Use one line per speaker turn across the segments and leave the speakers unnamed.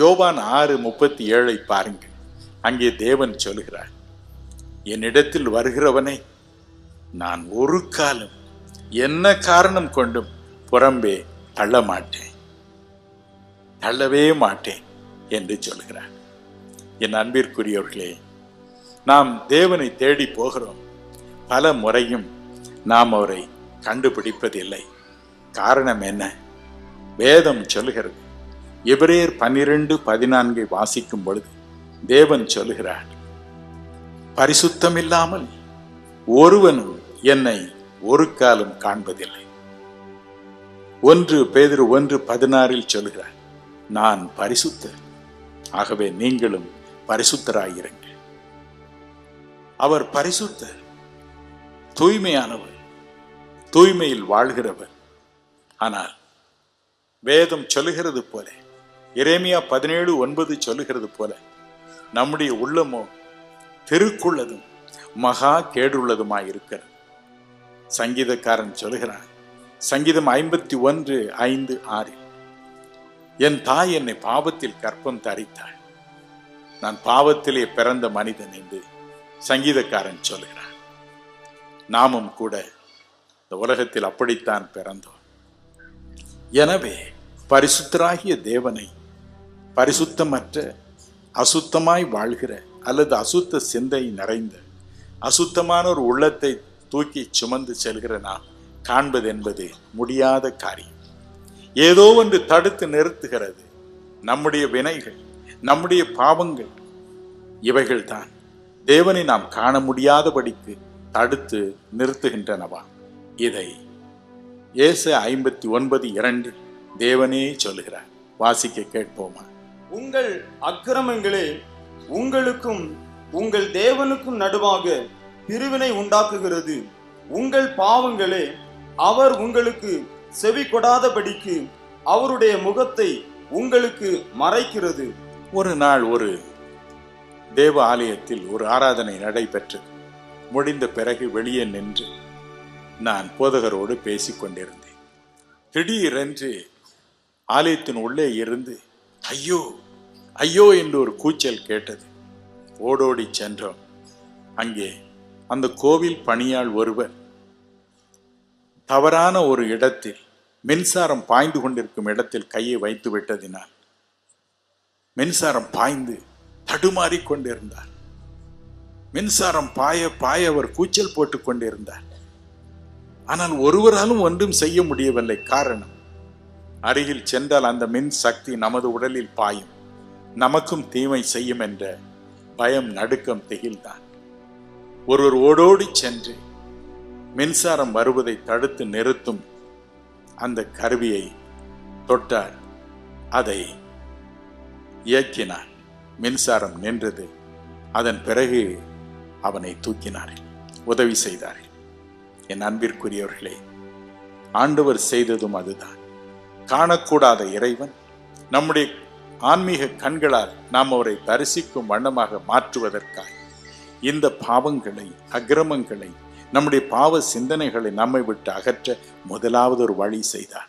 யோவான் ஆறு முப்பத்தி ஏழை பாருங்கள். அங்கே தேவன் சொல்கிறார் என்னிடத்தில் வருகிறவனை நான் ஒரு காலம் என்ன காரணம் கொண்டும் புறம்பே தள்ள மாட்டேன் தள்ளவே மாட்டேன் என்று சொல்கிறார் என் அன்பிற்குரியவர்களே நாம் தேவனை தேடி போகிறோம். பல முறையும் நாம் அவரை கண்டுபிடிப்பதில்லை. காரணம் என்ன? வேதம் சொல்லுகிறது எபிரேயர் பன்னிரண்டு பதினான்கை வாசிக்கும் பொழுது தேவன் சொல்லுகிறார் பரிசுத்தமில்லாமல் ஒருவனும் என்னை ஒரு காலம் காண்பதில்லை. ஒன்று பேதிரு ஒன்று பதினாறில் சொல்கிறார் நான் பரிசுத்தர். ஆகவே நீங்களும் பரிசுத்தராயிருங்கள். அவர் பரிசுத்தர் தூய்மையானவர் தூய்மையில் வாழ்கிறவர். ஆனால் வேதம் சொல்லுகிறது போல இறைமையா பதினேழு ஒன்பது சொல்லுகிறது போல நம்முடைய உள்ளமோ தெருக்குள்ளதும் மகா கேடுள்ளதுமாய் இருக்கிறது சங்கீதக்காரன் சொல்லுகிறான் சங்கீதம் ஐம்பத்தி ஒன்று ஐந்து ஆறு என் தாய் என்னை பாவத்தில் கற்பம் தரித்தாள். நான் பாவத்திலே பிறந்த மனிதன் என்று சங்கீதக்காரன் சொல்கிறான் நாமும் கூட இந்த உலகத்தில் அப்படித்தான் பிறந்தோம். எனவே பரிசுத்தராகிய தேவனை பரிசுத்தமற்ற அசுத்தமாய் வாழ்கிற அல்லது அசுத்த சிந்தை நிறைந்த அசுத்தமான ஒரு உள்ளத்தை தூக்கி சுமந்து செல்கிற நாம் காண்பது என்பது முடியாத காரியம். ஏதோ ஒன்று தடுத்து நிறுத்துகிறது. நம்முடைய வினைகள் நம்முடைய பாவங்கள் இவைகள்தான். தேவனை நாம் காண முடியாதபடிக்கு தடுத்து நிறுத்துகின்றனவா? இதை ஏச ஐம்பத்தி ஒன்பது இரண்டு தேவனே சொல்கிறார் வாசிக்க கேட்போமா?
உங்கள் அக்கிரமங்களே உங்களுக்கும் உங்கள் தேவனுக்கும் நடுவாக பிரிவினை உண்டாக்குகிறது. உங்கள் பாவங்களே அவர் உங்களுக்கு செவி கொடாதபடிக்கு அவருடைய முகத்தை உங்களுக்கு மறைக்கிறது.
ஒரு நாள் ஒரு தேவ ஆலயத்தில் ஒரு ஆராதனை நடைபெற்றது முடிந்த பிறகு வெளியே நின்று நான் போதகரோடு பேசிக் கொண்டிருந்தேன் திடீரென்று ஆலயத்தின் உள்ளே இருந்து ஐயோ ஐயோ என்று ஒரு கூச்சல் கேட்டது. ஓடோடி சென்றோம். அங்கே அந்த கோவில் பணியாள் ஒருவர். தவறான ஒரு இடத்தில் மின்சாரம் பாய்ந்து கொண்டிருக்கும் இடத்தில் கையை வைத்து விட்டதினால் மின்சாரம் பாய்ந்து தடுமாறிக் கொண்டிருந்தார். மின்சாரம் பாய பாய அவர் கூச்சல் போட்டுக் கொண்டிருந்தார். ஆனால் ஒருவராலும் ஒன்றும் செய்ய முடியவில்லை. காரணம் அருகில் சென்றால் அந்த மின் சக்தி நமது உடலில் பாயும். நமக்கும் தீமை செய்யும் என்ற பயம் நடுக்கம் திகில்தான். ஒருவர் ஓடோடி சென்று மின்சாரம் வருவதை தடுத்து நிறுத்தும் அந்த கருவியை தொட்டார். அதை இயக்கினார். மின்சாரம் நின்றது. அதன் பிறகு அவனை தூக்கினார்கள் உதவி செய்தார்கள் என் அன்பிற்குரியவர்களே ஆண்டவர் செய்ததும் அதுதான். காணக்கூடாத இறைவன் நம்முடைய ஆன்மீக கண்களால் நாம் அவரை தரிசிக்கும் வண்ணமாக மாற்றுவதற்காக இந்த பாவங்களை அக்கிரமங்களை நம்முடைய பாவ சிந்தனைகளை நம்மை விட்டு அகற்ற முதலாவது ஒரு வழி செய்தார்.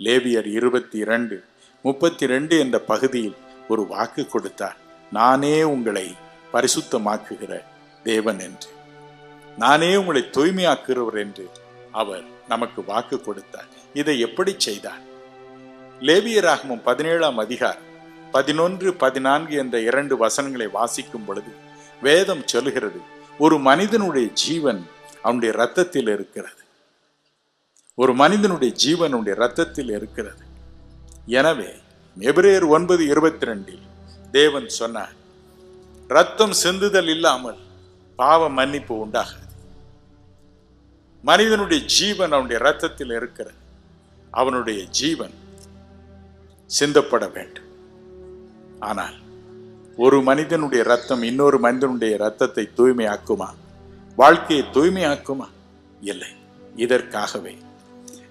லேவியர் இருபத்தி இரண்டு முப்பத்தி ரெண்டு என்ற பகுதியில் ஒரு வாக்கு கொடுத்தார். நானே உங்களை பரிசுத்தமாக்குகிற தேவன் என்று. நானே உங்களை தூய்மையாக்குகிறவர் என்று அவர் நமக்கு வாக்கு கொடுத்தார். இதை எப்படி செய்தார்? லேவியராகமும் பதினேழாம் அதிகார் பதினொன்று பதினான்கு என்ற இரண்டு வசனங்களை வாசிக்கும் பொழுது வேதம் சொல்லுகிறது ஒரு மனிதனுடைய ஜீவன் அவனுடைய ரத்தத்தில் இருக்கிறது. ஒரு மனிதனுடைய ஜீவன் அவனுடைய ரத்தத்தில் இருக்கிறது. எனவே எபிரேயர் ஒன்பது இருபத்தி ரெண்டில் தேவன் சொன்னார் ரத்தம் சிந்துதல் இல்லாமல் பாவ மன்னிப்பு உண்டாகாது. மனிதனுடைய ஜீவன் அவனுடைய ரத்தத்தில் இருக்கிறது. அவனுடைய ஜீவன் சிந்தப்பட வேண்டும். ஆனால் ஒரு மனிதனுடைய ரத்தம் இன்னொரு மனிதனுடைய ரத்தத்தை தூய்மையாக்குமா? வாழ்க்கையை தூய்மையாக்குமா? இல்லை. இதற்காகவே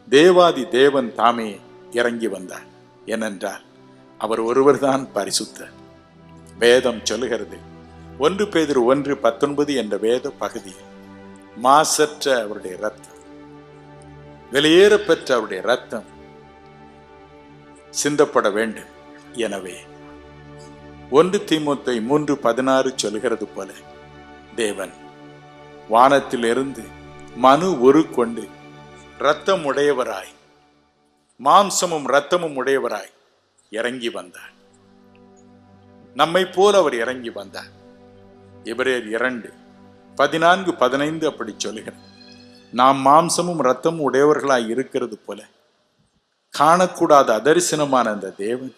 தேவாதி தேவன் தாமே இறங்கி வந்தார். ஏனென்றால் அவர் ஒருவர்தான் பரிசுத்தர். வேதம் சொல்லுகிறது ஒன்று பேதிரு ஒன்று பத்தொன்பது என்ற வேத பகுதியில் மாசற்ற அவருடைய ரத்தம் வெளியேற பெற்ற அவருடைய ரத்தம் சிந்தப்பட வேண்டும். எனவே ஒன்று தீமுத்தை மூன்று பதினாறு சொல்கிறது போல தேவன் வானத்திலிருந்து மனு ஒரு கொண்டு இரத்தம் உடையவராய் மாம்சமும் இரத்தமும் உடையவராய் இறங்கி வந்தார். நம்மை போல அவர் இறங்கி வந்தார். இவரேர் இரண்டு பதினான்கு பதினைந்து அப்படி சொல்லுகிறது நாம் மாம்சமும் இரத்தமும் உடையவர்களாய் இருக்கிறது போல காணக்கூடாத அதரிசனமான அந்த தேவன்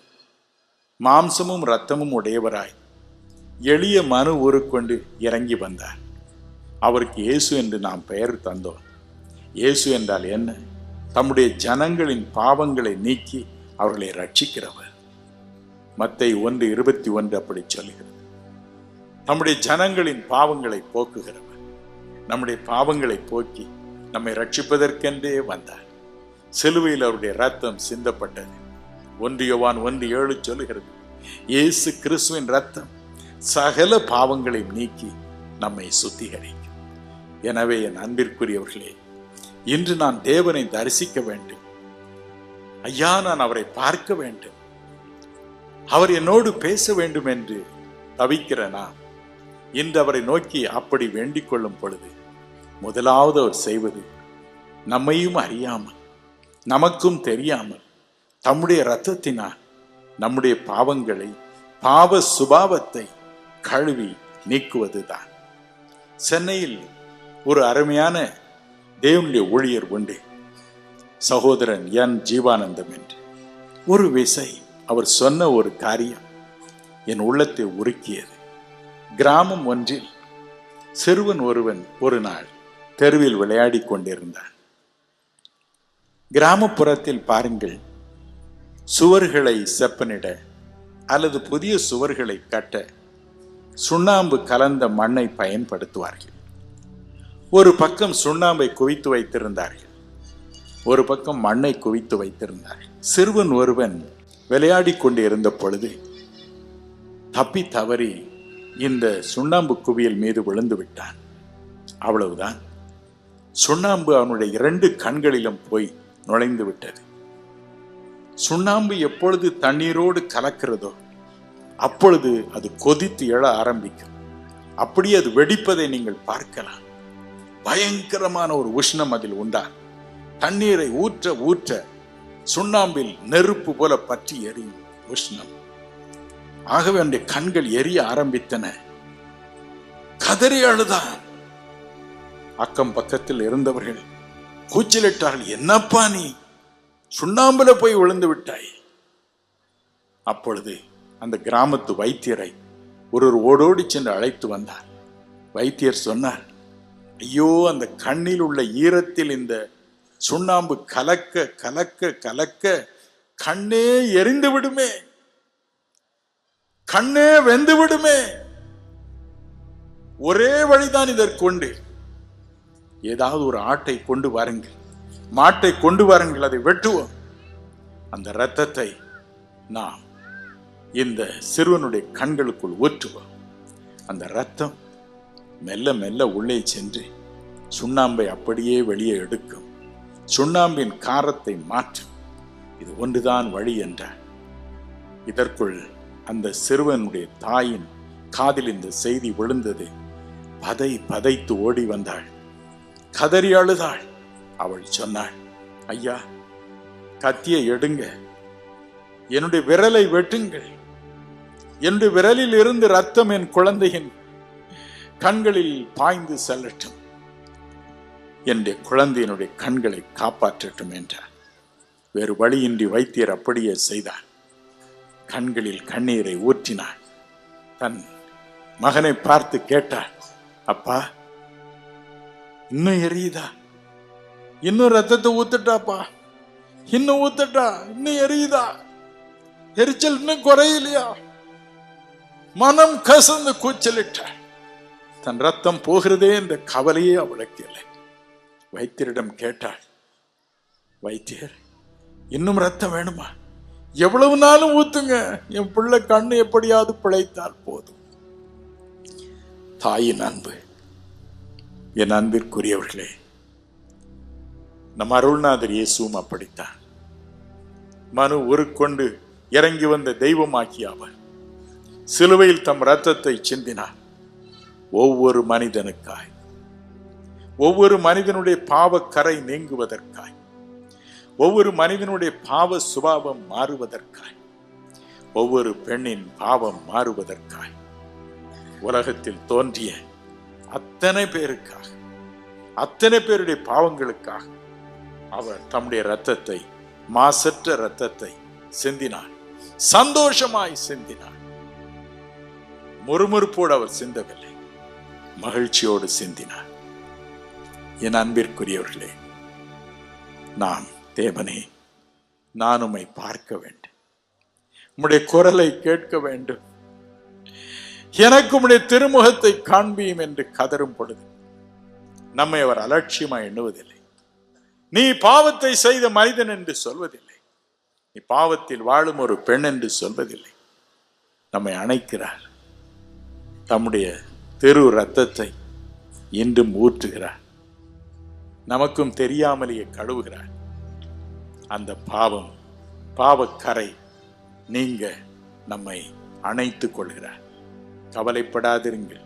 மாம்சமும் இரத்தமும் உடையவராய் எளிய மனு ஊருக்கொண்டு இறங்கி வந்தார். அவருக்கு இயேசு என்று நாம் பெயர் தந்தோம். இயேசு என்றால் என்ன? தம்முடைய ஜனங்களின் பாவங்களை நீக்கி அவர்களை ரட்சிக்கிறவர் மத்தை ஒன்று இருபத்தி ஒன்று அப்படி சொல்கிறது. நம்முடைய ஜனங்களின் பாவங்களை போக்குகிறவர். நம்முடைய பாவங்களை போக்கி நம்மை ரட்சிப்பதற்கென்றே வந்தார். சிலுவையில் அவருடைய ரத்தம் சிந்தப்பட்டது. ஒன்று யோவான் ஒன்று ஏழு சொல்லுகிறது. இயேசு கிறிஸ்துவின் ரத்தம் சகல பாவங்களையும் நீக்கி நம்மை சுத்திகரிக்கும். எனவே என் அன்பிற்குரியவர்களே இன்று நான் தேவனை தரிசிக்க வேண்டும். ஐயா நான் அவரை பார்க்க வேண்டும். அவர் என்னோடு பேச வேண்டும் என்று தவிக்கிற நான் இன்று அவரை நோக்கி அப்படி வேண்டிக் கொள்ளும் பொழுது முதலாவது அவர் செய்வது நம்மையும் அறியாமல் நமக்கும் தெரியாமல் தம்முடைய இரத்தத்தினால் நம்முடைய பாவங்களை பாவ சுபாவத்தை கழுவி நீக்குவதுதான். சென்னையில் ஒரு அருமையான தேவனுடைய ஊழியர் உண்டு. சகோதரன் என் ஜீவானந்தம் என்று. ஒரு விசை அவர் சொன்ன ஒரு காரியம் என் உள்ளத்தை உருக்கியது. கிராமம் ஒன்றில் சிறுவன் ஒருவன் ஒரு நாள் தெருவில் விளையாடி கொண்டிருந்தான். கிராமப்புறத்தில் பாருங்கள் சுவர்களை செப்பனிட அல்லது புதிய சுவர்களை கட்ட சுண்ணாம்பு கலந்த மண்ணை பயன்படுத்துவார்கள். ஒரு பக்கம் சுண்ணாம்பை குவித்து வைத்திருந்தார்கள் ஒரு பக்கம் மண்ணை குவித்து வைத்திருந்தார்கள். சிறுவன் ஒருவன் விளையாடி கொண்டு இருந்த பொழுது தப்பி தவறி இந்த சுண்ணாம்பு குவியல் மீது விழுந்து விட்டான். அவ்வளவுதான். சுண்ணாம்பு அவனுடைய இரண்டு கண்களிலும் போய் நுழைந்து விட்டது சுண்ணாம்பு எப்பொழுது தண்ணீரோடு கலக்கிறதோ அப்பொழுது அது கொதித்து எழ ஆரம்பிக்கும். அப்படியே அது வெடிப்பதை நீங்கள் பார்க்கலாம். பயங்கரமான ஒரு உஷ்ணம் அதில் உண்டா தண்ணீரை ஊற்ற ஊற்ற சுண்ணாம்பில் நெருப்பு போல பற்றி எரியும் உஷ்ணம். ஆகவே அவனுடைய கண்கள் எரிய ஆரம்பித்தன. கதறி அழுதான். அக்கம் பக்கத்தில் இருந்தவர்கள் கூச்சலிட்டார்கள் என்னப்பா நீ? சுண்ணாம்புல போய் விழுந்து விட்டாய். அப்பொழுது அந்த கிராமத்து வைத்தியரை ஒருவர் ஓடோடி சென்று அழைத்து வந்தார். வைத்தியர் சொன்னார் ஐயோ அந்த கண்ணில் உள்ள ஈரத்தில் இந்த சுண்ணாம்பு கலக்க கலக்க கலக்க கண்ணே எரிந்து விடுமே. கண்ணே வெந்து விடுமே. ஒரே வழிதான் இதற்கு உண்டு. ஏதாவது ஒரு ஆட்டை கொண்டு வாருங்கள். மாட்டை கொண்டு வாருங்கள் அதை வெட்டுவோம். அந்த இரத்தத்தை நாம் இந்த சிறுவனுடைய கண்களுக்குள் ஊற்றுவோம். அந்த இரத்தம் மெல்ல மெல்ல உள்ளே சென்று சுண்ணாம்பை அப்படியே வெளியே எடுக்கும். சுண்ணாம்பின் காரத்தை மாற்றும். இது ஒன்றுதான் வழி என்றார். இதற்குள் அந்த சிறுவனுடைய தாயின் காதில் இந்த செய்தி விழுந்தது. பதை பதைத்து ஓடி வந்தாள். கதறி அழுதாள். அவள் சொன்னாள் ஐயா கத்தியை எடுங்க. என்னுடைய விரலை வெட்டுங்கள். என்னுடைய விரலில் இருந்து ரத்தம் என் குழந்தையின் கண்களில் பாய்ந்து செல்லட்டும். என்னுடைய குழந்தையினுடைய கண்களை காப்பாற்றட்டும் என்றார். வேறு வழியின்றி வைத்தியர் அப்படியே செய்தார். கண்களில் கண்ணீரை ஊற்றினார். தன் மகனை பார்த்து கேட்டார் அப்பா இன்னும் எரியுதா? இன்னும் ரத்தத்தை ஊத்துட்டாப்பா. இன்னும் ஊத்துட்டா இன்னும் எரியுதா? எரிச்சல் இன்னும் குறையலையா? மனம் கசந்து கூச்சலிட்ட. தன் ரத்தம் போகிறதே என்ற கவலையே அவளுக்கு இல்லை. வைத்தியரிடம் கேட்டாள் வைத்தியர் இன்னும் ரத்தம் வேணுமா? எவ்வளவு நாளும் ஊத்துங்க. என் பிள்ளை கண்ணு எப்படியாவது பிழைத்தால் போதும். தாயின் அன்பு என் அன்பிற்குரியவர்களே நம் அருள்நாதர் இயேசுவும் அப்படித்தான். மனு உருக்கொண்டு இறங்கி வந்த தெய்வமாக்கி அவர் சிலுவையில் தம் ரத்தத்தை சிந்தினார். ஒவ்வொரு மனிதனுக்காய் ஒவ்வொரு மனிதனுடைய பாவக்கரை நீங்குவதற்காய் ஒவ்வொரு மனிதனுடைய பாவ சுபாவம் மாறுவதற்காய் ஒவ்வொரு பெண்ணின் பாவம் மாறுவதற்காய் உலகத்தில் தோன்றிய அத்தனை பேருக்காக அத்தனை பேருடைய பாவங்களுக்காக அவர் தம்முடைய ரத்தத்தை மாசற்ற ரத்தத்தை சிந்தினார். சந்தோஷமாய் சிந்தினார். முறுமுறுப்போடு அவர் சிந்தவில்லை. மகிழ்ச்சியோடு சிந்தினார். என் அன்பிற்குரியவர்களே நான் தேவனே நான் உம்மை பார்க்க வேண்டும். உம்முடைய குரலை கேட்க வேண்டும். எனக்கு உடைய திருமுகத்தை காண்பியும் என்று கதரும் பொழுது நம்மை அவர் அலட்சியமா எண்ணுவதில்லை. நீ பாவத்தை செய்த மனிதன் என்று சொல்வதில்லை. நீ பாவத்தில் வாழும் ஒரு பெண் என்று சொல்வதில்லை. நம்மை அணைக்கிறார். தம்முடைய தெரு ரத்தத்தை இன்றும் ஊற்றுகிறார். நமக்கும் தெரியாமலேயே கழுவுகிறார். அந்த பாவம் பாவக்கரை நீங்க நம்மை அணைத்துக் கொள்கிறார். கவலைப்படாதிருங்கள்.